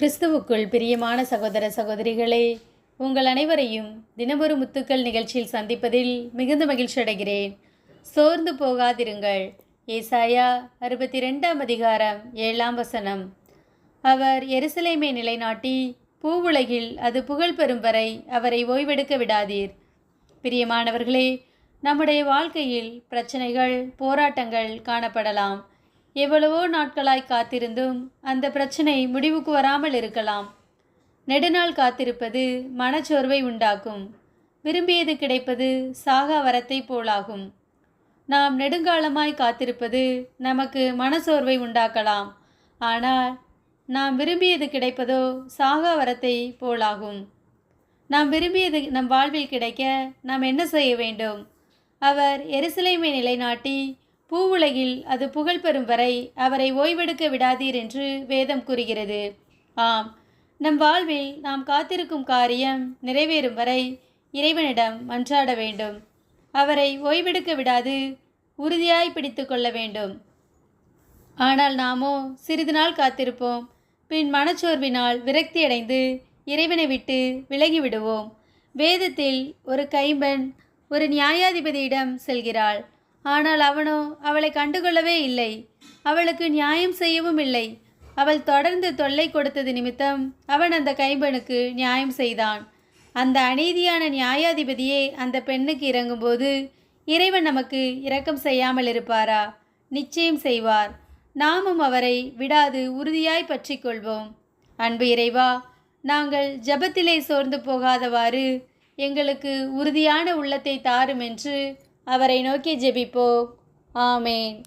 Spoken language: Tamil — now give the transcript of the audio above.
கிறிஸ்துவுக்குள் பிரியமான சகோதர சகோதரிகளே உங்கள் அனைவரையும் தினமொரு முத்துக்கள் நிகழ்ச்சியில் சந்திப்பதில் மிகுந்த மகிழ்ச்சி அடைகிறேன். சோர்ந்து போகாதிருங்கள். ஏசாயா அறுபத்தி ரெண்டாம் அதிகாரம் ஏழாம் வசனம். அவர் எருசலேமை நிலைநாட்டி பூவுலகில் அது புகழ் பெறும் வரை அவரை ஓய்வெடுக்க விடாதீர். பிரியமானவர்களே நம்முடைய வாழ்க்கையில் பிரச்சனைகள் போராட்டங்கள் காணப்படலாம். எவ்வளவோ நாட்களாய் காத்திருந்தும் அந்த பிரச்சனை முடிவுக்கு வராமல் இருக்கலாம். நெடுநாள் காத்திருப்பது மனச்சோர்வை உண்டாக்கும். விரும்பியது கிடைப்பது சாகா வரத்தை போலாகும். நாம் நெடுங்காலமாய் காத்திருப்பது நமக்கு மனச்சோர்வை உண்டாக்கலாம். ஆனால் நாம் விரும்பியது கிடைப்பதோ சாகா வரத்தை போலாகும். நாம் விரும்பியது நம் வாழ்வில் கிடைக்க நாம் என்ன செய்ய வேண்டும்? அவர் எருசலேமை நிலைநாட்டி பூவுலகில் அது புகழ் பெறும் வரை அவரை ஓய்வெடுக்க விடாதீர் என்று வேதம் கூறுகிறது. ஆம் நம் வாழ்வில் நாம் காத்திருக்கும் காரியம் நிறைவேறும் வரை இறைவனிடம் மன்றாட வேண்டும். அவரை ஓய்வெடுக்க விடாது உறுதியாய் பிடித்து கொள்ள வேண்டும். ஆனால் நாமோ சிறிது நாள் காத்திருப்போம் பின் மனச்சோர்வினால் விரக்தியடைந்து இறைவனை விட்டு விலகி விடுவோம் வேதத்தில் ஒரு கைம்பெண் ஒரு நியாயாதிபதியிடம் செல்கிறாள். ஆனால் அவனோ அவளை கண்டுகொள்ளவே இல்லை. அவளுக்கு நியாயம் செய்யவும் இல்லை. அவள் தொடர்ந்து தொல்லை கொடுத்தது நிமித்தம் அவன் அந்த கைம்பெணுக்கு நியாயம் செய்தான். அந்த அநீதியான நியாயாதிபதியே அந்த பெண்ணுக்கு இறங்கும்போது இறைவன் நமக்கு இரக்கம் செய்யாமல் இருப்பாரா? நிச்சயம் செய்வார். நாமும் அவரை விடாது உறுதியாய் பற்றி கொள்வோம். அன்பு இறைவா நாங்கள் ஜபத்திலே சோர்ந்து போகாதவாறு எங்களுக்கு உறுதியான உள்ளத்தை தாரும் என்று அவரை நோக்கி ஜெபிப்போ ஆமேன்.